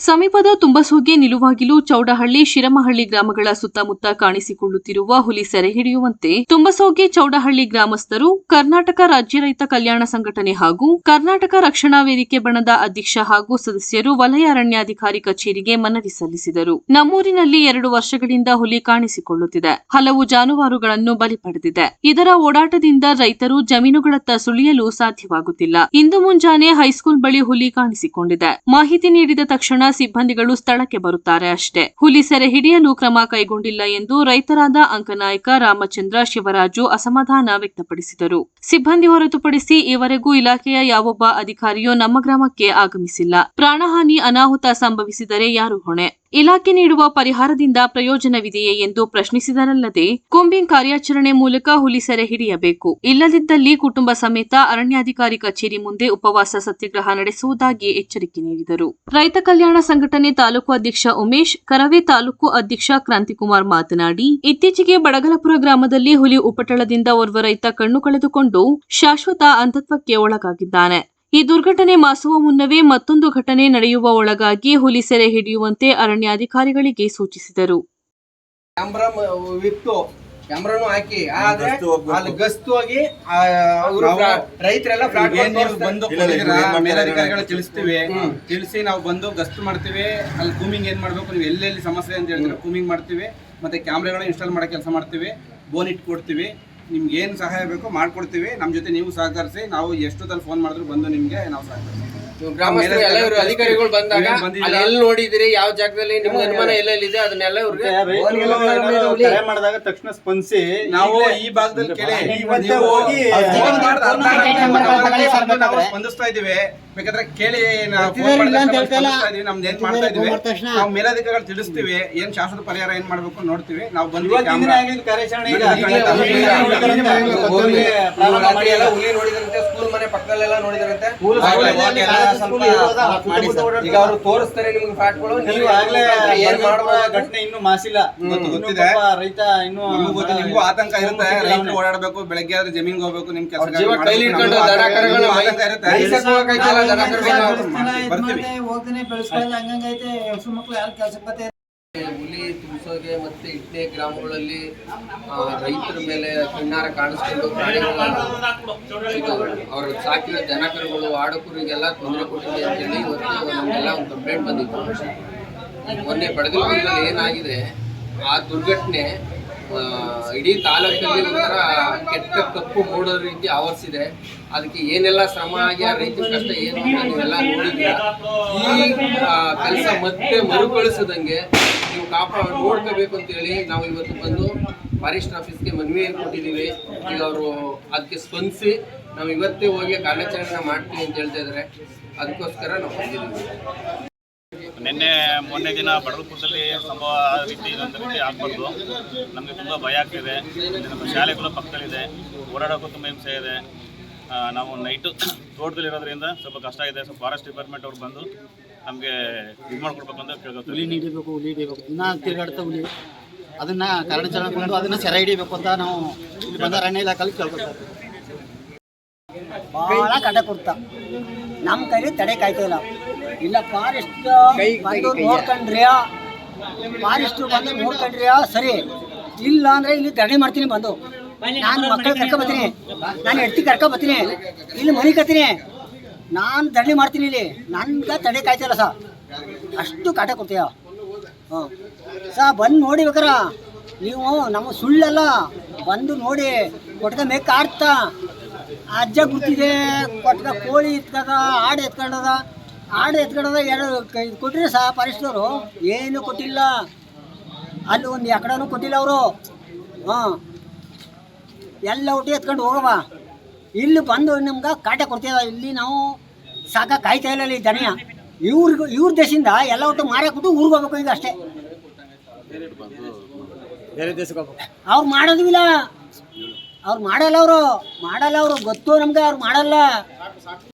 ಸಮೀಪದ ತುಂಬಸೋಗೆ ನಿಲುವಾಗಿಲು ಚೌಡಹಳ್ಳಿ ಶಿರಮಹಳ್ಳಿ ಗ್ರಾಮಗಳ ಸುತ್ತಮುತ್ತ ಕಾಣಿಸಿಕೊಳ್ಳುತ್ತಿರುವ ಹುಲಿ ಸೆರೆ ಹಿಡಿಯುವಂತೆ ತುಂಬಸೋಗೆ ಚೌಡಹಳ್ಳಿ ಗ್ರಾಮಸ್ಥರು ಕರ್ನಾಟಕ ರಾಜ್ಯ ರೈತ ಕಲ್ಯಾಣ ಸಂಘಟನೆ ಹಾಗೂ ಕರ್ನಾಟಕ ರಕ್ಷಣಾ ವೇದಿಕೆ ಬಣದ ಅಧ್ಯಕ್ಷ ಹಾಗೂ ಸದಸ್ಯರು ವಲಯ ಅರಣ್ಯಾಧಿಕಾರಿ ಕಚೇರಿಗೆ ಮನವಿ ಸಲ್ಲಿಸಿದರು. ನಮ್ಮೂರಿನಲ್ಲಿ ಎರಡು ವರ್ಷಗಳಿಂದ ಹುಲಿ ಕಾಣಿಸಿಕೊಳ್ಳುತ್ತಿದೆ. ಹಲವು ಜಾನುವಾರುಗಳನ್ನು ಬಲಿ ಪಡೆದಿದೆ. ಇದರ ಓಡಾಟದಿಂದ ರೈತರು ಜಮೀನುಗಳತ್ತ ಸುಳಿಯಲು ಸಾಧ್ಯವಾಗುತ್ತಿಲ್ಲ. ಇಂದು ಮುಂಜಾನೆ ಹೈಸ್ಕೂಲ್ ಬಳಿ ಹುಲಿ ಕಾಣಿಸಿಕೊಂಡಿದೆ. ಮಾಹಿತಿ ನೀಡಿದ ತಕ್ಷಣ ಸಿಬ್ಬಂದಿಗಳು ಸ್ಥಳಕ್ಕೆ ಬರುತ್ತಾರೆ ಅಷ್ಟೇ. ಹುಲಿ ಸೆರೆ ಹಿಡಿಯಲು ಕ್ರಮ ಕೈಗೊಂಡಿಲ್ಲ ಎಂದು ರೈತರಾದ ಅಂಕನಾಯಕ ರಾಮಚಂದ್ರ ಶಿವರಾಜು ಅಸಮಾಧಾನ ವ್ಯಕ್ತಪಡಿಸಿದರು. ಸಿಬ್ಬಂದಿ ಹೊರತುಪಡಿಸಿ ಈವರೆಗೂ ಇಲಾಖೆಯ ಯಾವೊಬ್ಬ ಅಧಿಕಾರಿಯೂ ನಮ್ಮ ಗ್ರಾಮಕ್ಕೆ ಆಗಮಿಸಿಲ್ಲ. ಪ್ರಾಣಹಾನಿ ಅನಾಹುತ ಸಂಭವಿಸಿದರೆ ಯಾರು ಹೊಣೆ? ಇಲಾಖೆ ನೀಡುವ ಪರಿಹಾರದಿಂದ ಪ್ರಯೋಜನವಿದೆಯೇ ಎಂದು ಪ್ರಶ್ನಿಸಿದರಲ್ಲದೆ, ಕೂಂಬಿಂಗ್ ಕಾರ್ಯಾಚರಣೆ ಮೂಲಕ ಹುಲಿ ಸೆರೆ ಹಿಡಿಯಬೇಕು. ಇಲ್ಲದಿದ್ದಲ್ಲಿ ಕುಟುಂಬ ಸಮೇತ ಅರಣ್ಯಾಧಿಕಾರಿ ಕಚೇರಿ ಮುಂದೆ ಉಪವಾಸ ಸತ್ಯಾಗ್ರಹ ನಡೆಸುವುದಾಗಿ ಎಚ್ಚರಿಕೆ ನೀಡಿದರು. ರೈತ ಕಲ್ಯಾಣ ಸಂಘಟನೆ ತಾಲೂಕು ಅಧ್ಯಕ್ಷ ಉಮೇಶ್, ಕರವೇ ತಾಲೂಕು ಅಧ್ಯಕ್ಷ ಕ್ರಾಂತಿಕುಮಾರ್ ಮಾತನಾಡಿ, ಇತ್ತೀಚೆಗೆ ಬಡಗಲಪುರ ಗ್ರಾಮದಲ್ಲಿ ಹುಲಿ ಉಪಟಳದಿಂದ ಓರ್ವ ರೈತ ಕಣ್ಣು ಕಳೆದುಕೊಂಡು ಶಾಶ್ವತ ಅಂಧತ್ವಕ್ಕೆ ಒಳಗಾಗಿದ್ದಾನೆ. ಈ ದುರ್ಘಟನೆ ಮಾಸುವ ಮುನ್ನವೇ ಮತ್ತೊಂದು ಘಟನೆ ನಡೆಯುವ ಒಳಗಾಗಿ ಹುಲಿ ಸೆರೆ ಹಿಡಿಯುವಂತೆ ಅರಣ್ಯಾಧಿಕಾರಿಗಳಿಗೆ ಸೂಚಿಸಿದರು. ಕ್ಯಾಮ್ರಾ ಕ್ಯಾಮ್ರಾನು ಹಾಕಿ. ಆದ್ರೆ ಅಲ್ಲಿ ಗಸ್ತು ಹೋಗಿ ಆ, ಅವ್ರು ರೈತರೆಲ್ಲ ಫ್ರಾಡ್ ಏನ್ ನೀವು ಬಂದು ಕೊಟ್ಟಿದ್ದೀರಾ, ಮೇಲಧಿಕಾರಿಗಳು ತಿಳಿಸ್ತೀವಿ. ತಿಳಿಸಿ ನಾವು ಬಂದು ಗಸ್ತು ಮಾಡ್ತೀವಿ. ಅಲ್ಲಿ ಕೂಮಿಂಗ್ ಏನ್ ಮಾಡ್ಬೇಕು? ನೀವು ಎಲ್ಲೆಲ್ಲಿ ಸಮಸ್ಯೆ ಅಂತ ಹೇಳಿದ್ರೆ ಕೂಮಿಂಗ್ ಮಾಡ್ತೀವಿ. ಮತ್ತೆ ಕ್ಯಾಮ್ರಾಗಳನ್ನ ಇನ್ಸ್ಟಾಲ್ ಮಾಡೋ ಕೆಲಸ ಮಾಡ್ತೀವಿ. ಬೋನ್ ಇಟ್ ಕೊಡ್ತೀವಿ ನಿಮ್ಗೆ ಏನು ಸಹಾಯ ಬೇಕೋ ಮಾಡ್ಕೊಡ್ತೀವಿ. ನಮ್ಮ ಜೊತೆ ನೀವು ಸಹಕರಿಸಿ. ನಾವು ಎಷ್ಟೊತ್ತಲ್ಲಿ ಫೋನ್ ಮಾಡಿದ್ರು ಬಂದು ನಿಮಗೆ ನಾವು ಸಹಕರಿಸ್ತೀವಿ. ಗ್ರಾಮಸ್ಥರು ಎಲ್ಲ ಇವರು ಅಧಿಕಾರಿಗಳು ಬಂದಾಗ? ಅಲ್ಲಿ ಎಲ್ಲಿ ನೋಡಿದಿರಿ? ಯಾವ ಜಾಗದಲ್ಲಿ? ನಿಮ್ಗೆ ಅನುಮಾನ ಎಲ್ಲೆಲ್ಲಿದೆ ಅದನ್ನೆಲ್ಲ ಇವ್ರಿಗೆ ಕರೆ ಮಾಡಿದಾಗ ತಕ್ಷಣ ಸ್ಪಂದಿಸಿ. ನಾವು ಈ ಭಾಗದಲ್ಲಿ ಕೇಳಿ ಇವತ್ತೇ ಹೋಗಿ ನಾವು. ಸ್ಪಂದಿಸ್ತಾ ಇದೀವಿ ಬೇಕಾದ್ರೆ ಕೇಳಿ. ನಮ್ದು ಏನ್ ಮಾಡ್ತಾ ಇದೀವಿ. ನಾವು ಮೇಲಧಿಕಾರಿಗಳು ತಿಳಿಸ್ತೀವಿ ಏನ್ ಶಾಶ್ವತ ಪರಿಹಾರ ಏನ್ ಮಾಡ್ಬೇಕು ನೋಡ್ತೀವಿ. ನಾವು ಬಂದ್ವಿ ಕಾರ್ಯಾಚರಣೆ ಹುಲಿ ಹುಲಿ ಮನೆ ಪಕ್ಕದಲ್ಲೆಲ್ಲ ನೋಡಿದ್ರಂತೆ. ಈಗ ಅವರು ತೋರಿಸ್ತಾರೆ ನಿಮ್ಗೆ ಫ್ಯಾಟ್ಗಳು ನೀವು ಆಗ್ಲೇ ಏನ್ ಮಾಡುವ ಘಟನೆ ಇನ್ನು ಮಾಸಿಲ್ಲ. ಗೊತ್ತಿದೆ. ರೈತ ಇನ್ನು ನಮಗೂ ಆತಂಕ ಇರುತ್ತೆ. ರೈತರು ಓಡಾಡಬೇಕು ಬೆಳಗ್ಗೆ ಆದ್ರೆ ಜಮೀನ್ ಹೋಗ್ಬೇಕು ನಿಮ್ ಕೆಲಸ ಹೋಗ್ತಾನೆ ಬೆಳೆಸ್ಕೊಳ್ಳೋದು ಹಂಗಂಗೈತೆ ಹೆಸರು ಮಕ್ಳು ಯಾರು ಕೆಲ್ಸಕ್ಕೆ ಹುಲಿ ತುಮಸೋಗೆ ಮತ್ತೆ ಇಟ್ನೇ ಗ್ರಾಮಗಳಲ್ಲಿ ರೈತರ ಮೇಲೆ ಕಣ್ಣಾರ ಕಾಣಿಸ್ಕೊಂಡು ಪ್ರಾಣಿಗಳ ಅವ್ರ ಸಾಕಿರೋ ಜನಕರುಗಳು, ಆಡಕರಿಗೆಲ್ಲ ಆಡು ಕುರಿಗೆಲ್ಲ ತೊಂದರೆ ಕೊಟ್ಟಿದೆ ಅಂತೇಳಿ ಇವತ್ತು ನಮಗೆಲ್ಲ ಒಂದು ಕಂಪ್ಲೇಂಟ್ ಬಂದಿತ್ತು. ಮೊನ್ನೆ ಏನಾಗಿದೆ, ಆ ದುರ್ಘಟನೆ ಇಡೀ ತಾಲೂಕಲ್ಲಿ ಒಂಥರ ಕೆಟ್ಟ ಕಪ್ಪು ಮೂಡೋ ರೀತಿ ಆವರಿಸಿದೆ. ಅದಕ್ಕೆ ಏನೆಲ್ಲ ಶ್ರಮ ಆಗಿ ಆ ರೈತರ ಕಷ್ಟ ಏನು ನೀವೆಲ್ಲ ನೋಡಿದ್ರೆ ಈ ಕೆಲಸ ಮತ್ತೆ ಮರುಕಳಿಸದಂಗೆ ಕಾಪಾ ನೋಡ್ಕೋಬೇಕು ಅಂತೇಳಿ ನಾವು ಇವತ್ತು ಬಂದು ಫಾರೆಸ್ಟ್ ಆಫೀಸ್ಗೆ ಮನವಿ ಕೊಟ್ಟಿದ್ದೀವಿ. ಈಗ ಅವರು ಅದಕ್ಕೆ ಸ್ಪಂದಿಸಿ ನಾವು ಇವತ್ತೇ ಹೋಗಿ ಕಾರ್ಯಾಚರಣೆ ಮಾಡ್ತೀವಿ ಅಂತ ಹೇಳ್ತಾ ಇದ್ದಾರೆ ಅದಕ್ಕೋಸ್ಕರ ನಾವು ಬಂದಿದ್ದೀವಿ. ನಿನ್ನೆ ಮೊನ್ನೆ ದಿನ ಬಡಲ್ಪುರದಲ್ಲಿ ಸಂಭವ ರೀತಿ ಇದೊಂದು ರೀತಿ ಆಗ್ಬಾರ್ದು ನಮಗೆ ತುಂಬ ಭಯ ಆಗ್ತಿದೆ. ನಮ್ಮ ಶಾಲೆಗಳು ಪಕ್ಕದಲ್ಲಿದೆ. ಓಡಾಡೋಕ್ಕೂ ತುಂಬ ಹಿಂಸೆ ಇದೆ. ನಾವು ನೈಟು ತೋಟದಲ್ಲಿರೋದ್ರಿಂದ ಸ್ವಲ್ಪ ಕಷ್ಟ ಇದೆ ಸ್ವಲ್ಪ ಫಾರೆಸ್ಟ್ ಡಿಪಾರ್ಟ್ಮೆಂಟ್ ಅವ್ರು ಬಂದು ನಮಗೆ ಇದು ಮಾಡ್ಕೊಡ್ಬೇಕು ಅಂತ ಹುಲಿ ನೀಡಬೇಕು ಹುಲಿ ಹಿಡಿಬೇಕು ಇನ್ನೂ ತಿರುಗಾಡ್ತಾ ಹುಲಿ. ಅದನ್ನ ಕಾರ್ಯಾಚರಣೆ ಕೊಂಡು ಅದನ್ನ ಸೆರೆ ಹಿಡಿಬೇಕು ಅಂತ ನಾವು ಇಲ್ಲಿ ಬಂದ ಅರಣ್ಯ ಇಲಾಖೆಯಲ್ಲಿ ಕೇಳ್ಕೊತಾರೆ ಭಾಳ ಕಟ ಕೊಡ್ತಾ. ನಮ್ಮ ಕೈಲಿ ತಡೆ ಕಾಯ್ತಾ ಇಲ್ಲ. ಇಲ್ಲ ಫಾರೆಸ್ಟ್ ಬಂದು ನೋಡ್ಕೊಂಡ್ರಿ ಫಾರೆಸ್ಟ್ ಬಂದು ನೋಡ್ಕೊಂಡ್ರಿ ಸರಿ. ಇಲ್ಲ ಅಂದ್ರೆ ಇಲ್ಲಿ ತಡೆ ಮಾಡ್ತೀನಿ ಬಂದು. ನಾನು ಮಕ್ಕಳು ಕರ್ಕೊ ಬರ್ತೀನಿ. ನಾನು ಹೆಡ್ತಿ ಕರ್ಕೊ ಬರ್ತೀನಿ. ಇಲ್ಲಿ ಮನೆ ಕತ್ತೀನಿ ನಾನು ದಂಡೆ ಮಾಡ್ತೀನಿ ಇಲ್ಲಿ. ನನ್ಗೆ ತಡೆ ಕಾಯ್ತಿಲ್ಲ ಸರ್ ಸಾ. ಅಷ್ಟು ಕಾಟ ಕೊಡ್ತೀಯ? ಹಾಂ. ಸಾ, ಬಂದು ನೋಡಿ ಬೇಕಾರ. ನೀವು ನಮ್ಮ ಸುಳ್ಳಲ್ಲ. ಬಂದು ನೋಡಿ. ಕೊಟ್ಟ ಮೇಕ್ ಆಡ್ತಾ. ಅಜ್ಜ ಗುರ್ತಿದೆ ಕೊಟ್ಟ ಕೋಳಿ ಎತ್ಕದ, ಆಡು ಎತ್ಕೊಂಡದ. ಆಡು ಎತ್ಕೊಂಡದ ಎರಡು ಕೊಟ್ಟರೆ ಸಹ ಫಾರೆಸ್ಟ್ನವರು ಏನು ಕೊಟ್ಟಿಲ್ಲ. ಅಲ್ಲಿ ಒಂದು ಎಕಡನೂ ಕೊಟ್ಟಿಲ್ಲ ಅವರು. ಹಾಂ. ಎಲ್ಲ ಒಟ್ಟಿಗೆ ಎತ್ಕೊಂಡು ಹೋಗವ. ಇಲ್ಲಿ ಬಂದು ನಿಮ್ಗೆ ಕಾಟ ಕೊಡ್ತೀವ ಇಲ್ಲಿ ನಾವು ಸಾಕ ಕಾಯ್ತಾ ಇಲ್ಲ ಈ ದನಿಯ. ಇವ್ರಿಗೂ ಇವ್ರ ದೇಶದಿಂದ ಎಲ್ಲ ಒಟ್ಟು ಮಾರಾಕ್ಬಿಟ್ಟು ಊರಿಗೆ ಹೋಗ್ಬೇಕು ಈಗ ಅಷ್ಟೇ. ಬೇರೆ ದೇಶಕ್ಕೆ ಹೋಗ್ಬೇಕು. ಅವ್ರು ಮಾಡೋದಿಲ್ಲ ಅವ್ರು ಮಾಡಲ್ಲ ಅವರು. ಮಾಡಲ್ಲ ಅವರು. ಗೊತ್ತು ನಮ್ಗೆ. ಅವ್ರು ಮಾಡಲ್ಲ.